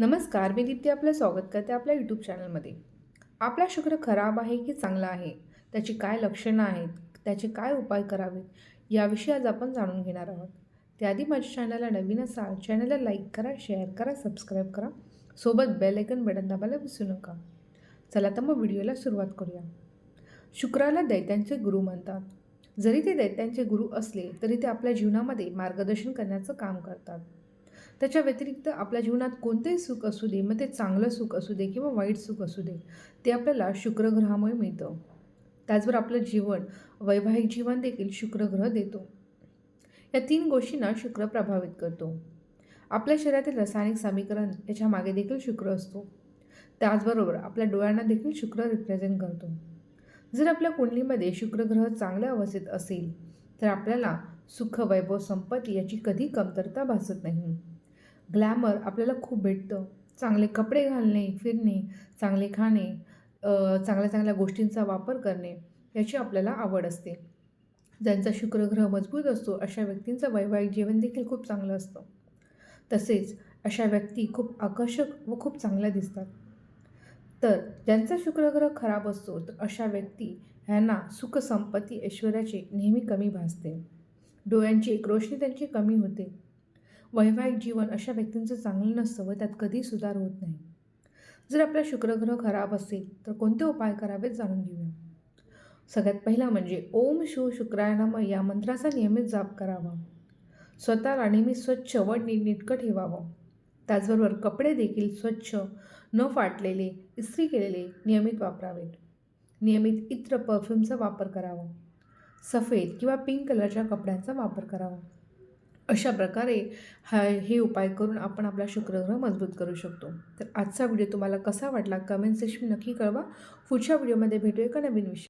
नमस्कार मी दीप्ती आपलं स्वागत करते आपल्या यूट्यूब चॅनलमध्ये आपला शुक्र खराब आहे की चांगला आहे? त्याची काय लक्षणं आहेत? त्याचे काय उपाय करावेत? याविषयी आज आपण जाणून घेणार आहोत. त्याआधी माझ्या चॅनलला नवीन असाल चॅनलला लाईक करा शेअर करा सबस्क्राईब करा. सोबत बेल आयकन बटन दाबायला विसरू नका. चला तर मग व्हिडिओला सुरुवात करूया. शुक्राला दैत्यांचे गुरु म्हणतात. जरी ते दैत्यांचे गुरु असले तरी ते आपल्या जीवनामध्ये मार्गदर्शन करण्याचं काम करतात. त्याच्या व्यतिरिक्त आपल्या जीवनात कोणतेही सुख असू दे मग ते चांगलं सुख असू दे किंवा वाईट सुख असू दे ते आपल्याला शुक्रग्रहामुळे मिळतं. त्याचबरोबर आपलं जीवन वैवाहिक जीवन देखील शुक्रग्रह देतो. या तीन गोष्टींना शुक्र प्रभावित करतो. आपल्या शरीरातील रासायनिक समीकरण याच्या मागे देखील शुक्र असतो. त्याचबरोबर आपल्या डोळ्यांना देखील शुक्र रिप्रेझेंट करतो. जर आपल्या कुंडलीमध्ये शुक्रग्रह चांगल्या अवस्थेत असेल तर आपल्याला सुख वैभव संपत्ती याची कधी कमतरता भासत नाही. ग्लॅमर आपल्याला खूप भेटतं. चांगले कपडे घालणे फिरणे चांगले खाणे चांगल्या चांगल्या गोष्टींचा वापर करणे याची आपल्याला आवड असते. ज्यांचा शुक्रग्रह मजबूत असतो अशा व्यक्तींचं वैवाहिक जीवन देखील खूप चांगलं असतं. तसेच अशा व्यक्ती खूप आकर्षक व खूप चांगल्या दिसतात. तर ज्यांचा शुक्रग्रह खराब असतो तर अशा व्यक्ती ह्यांना सुखसंपत्ती ऐश्वर्याची नेहमी कमी भासते. डोळ्यांची एक रोशनी त्यांची कमी होते. वैवाहिक जीवन अशा व्यक्तींचं चांगलं नसतं व त्यात कधी सुधार होत नाही. जर आपला शुक्रग्रह खराब असेल तर कोणते उपाय करावेत जाणून घेऊया. सगळ्यात पहिला म्हणजे ओम शिव शुक्राय नम या मंत्राचा नियमित जाप करावा. स्वतःला नेहमी स्वच्छ व नीटनेटकं ठेवावं. त्याचबरोबर कपडे देखील स्वच्छ न फाटलेले इस्त्री केलेले नियमित वापरावेत. नियमित इत्र परफ्यूमचा वापर करावा. सफेद किंवा पिंक कलरच्या कपड्यांचा वापर करावा. अशा प्रकारे हा हे उपाय करून आपण आपला शुक्रग्रह मजबूत करू शकतो. तर आजचा व्हिडिओ तुम्हाला कसा वाटला? कमेंट सेक्शन नक्की कळवा. पुढच्या व्हिडिओमध्ये भेटूया का नवीन विषय